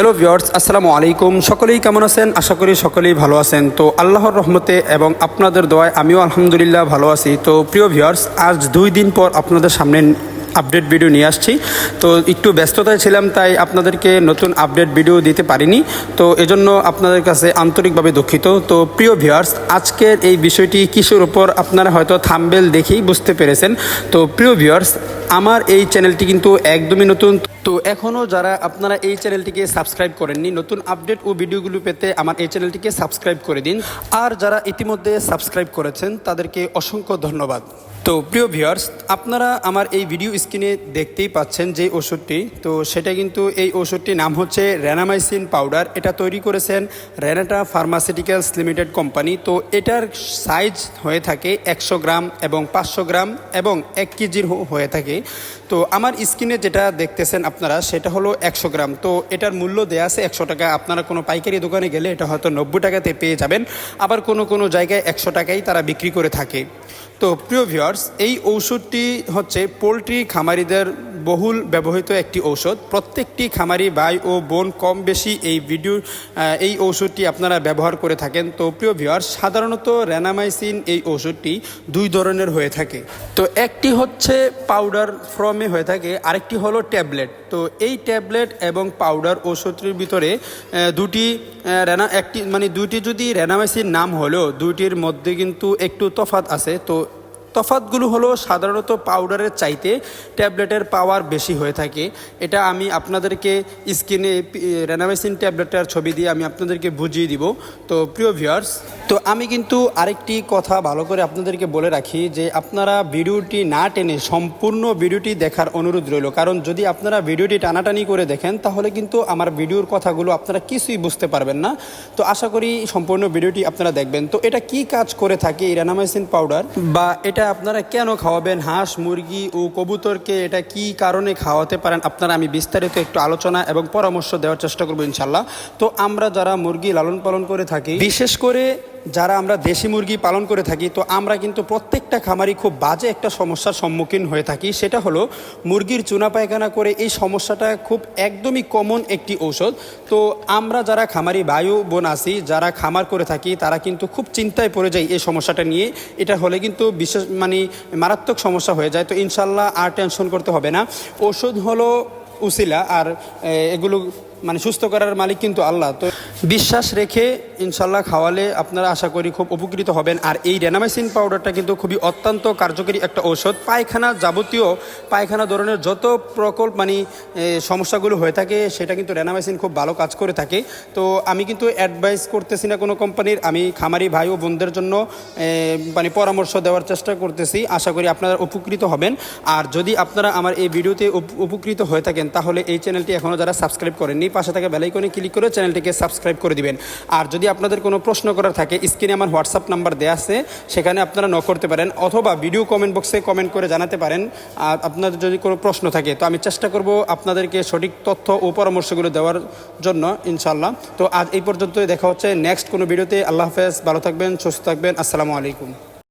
Hello viewers আসসালামু আলাইকুম সকলেই কেমন আছেন? আশা করি সকলেই ভালো আছেন। তো আল্লাহর রহমতে এবং আপনাদের দোয়ায় আমিও আলহামদুলিল্লাহ ভালো আছি। তো প্রিয় ভিওর্স আজ দুই দিন পর আপনাদের সামনে আপডেট ভিডিও নিয়ে আসছি। তো একটু ব্যস্ততায় ছিলাম, তাই আপনাদেরকে নতুন আপডেট ভিডিও দিতে পারিনি। তো এজন্য আপনাদের কাছে আন্তরিকভাবে দুঃখিত। তো প্রিয় ভিউয়ার্স আজকের এই বিষয়টি কিসের উপর আপনারা হয়তো থামবেল দেখেই বুঝতে পেরেছেন। তো প্রিয় ভিউয়ার্স আমার এই চ্যানেলটি কিন্তু একদমই নতুন। তো এখনও যারা আপনারা এই চ্যানেলটিকে সাবস্ক্রাইব করেননি, নতুন আপডেট ও ভিডিওগুলো পেতে আমার এই চ্যানেলটিকে সাবস্ক্রাইব করে দিন। আর যারা ইতিমধ্যে সাবস্ক্রাইব করেছেন, তাদেরকে অসংখ্য ধন্যবাদ। তো প্রিয় ভিউয়ার্স, আপনারা আমার এই ভিডিও স্ক্রিনে দেখতেই পাচ্ছেন যে ওষুধটি। তো সেটা কিন্তু এই ওষুধটির নাম হচ্ছে র্যানামাইসিন পাউডার। এটা তৈরি করেছেন রেনাটা ফার্মাসিউটিক্যালস লিমিটেড কোম্পানি। তো এটার সাইজ হয়ে থাকে একশো গ্রাম এবং পাঁচশো গ্রাম এবং এক কেজির হয়ে থাকে। তো আমার স্ক্রিনে যেটা দেখতেছেন আপনারা, সেটা হলো একশো গ্রাম। তো এটার মূল্য দেয়া আছে একশো টাকা। আপনারা কোনো পাইকারি দোকানে গেলে এটা হয়তো নব্বই টাকাতে পেয়ে যাবেন। আবার কোনো কোনো জায়গায় একশো টাকাই তারা বিক্রি করে থাকে। তো প্রিয় ভিউয়ার্স এই ঔষধটি হচ্ছে পোলট্রি খামারিদের বহুল ব্যবহৃত একটি ঔষধ। প্রত্যেকটি খামারি ভাই ও বোন কম বেশি এই ভিডিও এই ঔষধটি আপনারা ব্যবহার করে থাকেন। তো প্রিয় ভিউয়ার্স, সাধারণত র্যানামাইসিন এই ঔষধটি দুই ধরনের হয়ে থাকে। তো একটি হচ্ছে পাউডার ফর্মে হয়ে থাকে, আরেকটি হলো ট্যাবলেট। তো এই ট্যাবলেট এবং পাউডার ওষুধটির ভিতরে দুটি রেনা, একটি মানে দুটি যদি রেনামাইসির নাম হলেও দুইটির মধ্যে কিন্তু একটু তফাত আছে। তো তফাতগুলো হলো সাধারণত পাউডারের চাইতে ট্যাবলেটের পাওয়ার বেশি হয়ে থাকে। এটা আমি আপনাদেরকে স্ক্রিনে রেনামেসিন ট্যাবলেটটার ছবি দিয়ে আমি আপনাদেরকে বুঝিয়ে দিব। তো প্রিয় ভিউয়ার্স তো আমি কিন্তু আরেকটি কথা ভালো করে আপনাদেরকে বলে রাখি যে আপনারা ভিডিওটি না টেনে সম্পূর্ণ ভিডিওটি দেখার অনুরোধ রইল। কারণ যদি আপনারা ভিডিওটি টানাটানি করে দেখেন, তাহলে কিন্তু আমার ভিডিওর কথাগুলো আপনারা কিছুই বুঝতে পারবেন না। তো আশা করি সম্পূর্ণ ভিডিওটি আপনারা দেখবেন। তো এটা কি কাজ করে থাকে এই রেনামাইসিন পাউডার বা এটা আপনারা কেন খাওয়াবেন? হাঁস, মুরগি ও কবুতরকে এটা কি কারণে খাওয়াতে পারেন? আপনারা আমি বিস্তারিত একটু আলোচনা এবং পরামর্শ দেওয়ার চেষ্টা করব ইনশাল্লাহ তো আমরা যারা মুরগি লালন পালন করে থাকি, বিশেষ করে যারা আমরা দেশি মুরগি পালন করে থাকি, তো আমরা কিন্তু প্রত্যেকটা খামারি খুব বাজে একটা সমস্যার সম্মুখীন হয়ে থাকি। সেটা হলো মুরগির চুনা পায়খানা করে এই সমস্যাটা খুব একদমই কমন একটি ঔষধ। তো আমরা যারা খামারি বায়ু বোন আছি, যারা খামার করে থাকি, তারা কিন্তু খুব চিন্তায় পড়ে যায় এই সমস্যাটা নিয়ে। এটা হলে কিন্তু বিশেষ মানে মারাত্মক সমস্যা হয়ে যায়। তো ইনশাল্লাহ আর টেনশন করতে হবে না। ওষুধ হলো উসিলা আর এগুলো মানে সুস্থ করার মালিক কিন্তু আল্লাহ। তো বিশ্বাস রেখে ইনশাল্লাহ খাওয়ালে আপনারা আশা করি খুব উপকৃত হবেন। আর এই রেনামাইসিন পাউডারটা কিন্তু খুবই অত্যন্ত কার্যকরী একটা ঔষধ। পায়খানা যাবতীয় পায়খানা ধরনের যত প্রকল্প মানে সমস্যাগুলো হয়ে থাকে, সেটা কিন্তু রেনামাইসিন খুব ভালো কাজ করে থাকে। তো আমি কিন্তু অ্যাডভাইস করতেছি না কোনো কোম্পানির আমি খামারি ভাই ও বোনদের জন্য মানে পরামর্শ দেওয়ার চেষ্টা করতেছি। আশা করি আপনারা উপকৃত হবেন। আর যদি আপনারা আমার এই ভিডিওতে উপ- উপকৃত হয়ে থাকেন, তাহলে এই চ্যানেলটি এখনও যারা সাবস্ক্রাইব করেননি, পাশে থাকা বেলাইকনে ক্লিক করে চ্যানেলটিকে সাবস্ক্রাইব করে দিবেন। আর যদি আপনাদের কোনো প্রশ্ন করার থাকে স্ক্রিনে আমার হোয়াটসঅ্যাপ নাম্বার দেওয়া আছে, সেখানে আপনারা ন করতে পারেন, অথবা ভিডিও কমেন্ট বক্সে কমেন্ট করে জানাতে পারেন। আর আপনাদের যদি কোনো প্রশ্ন থাকে, তো আমি চেষ্টা করব আপনাদেরকে সঠিক তথ্য ও পরামর্শগুলো দেওয়ার জন্য ইনশাল্লাহ তো আজ এই পর্যন্তই, দেখা হচ্ছে নেক্সট কোনো ভিডিওতে আল্লাহ হাফেজ, ভালো থাকবেন, সুস্থ থাকবেন, আসসালামু আলাইকুম।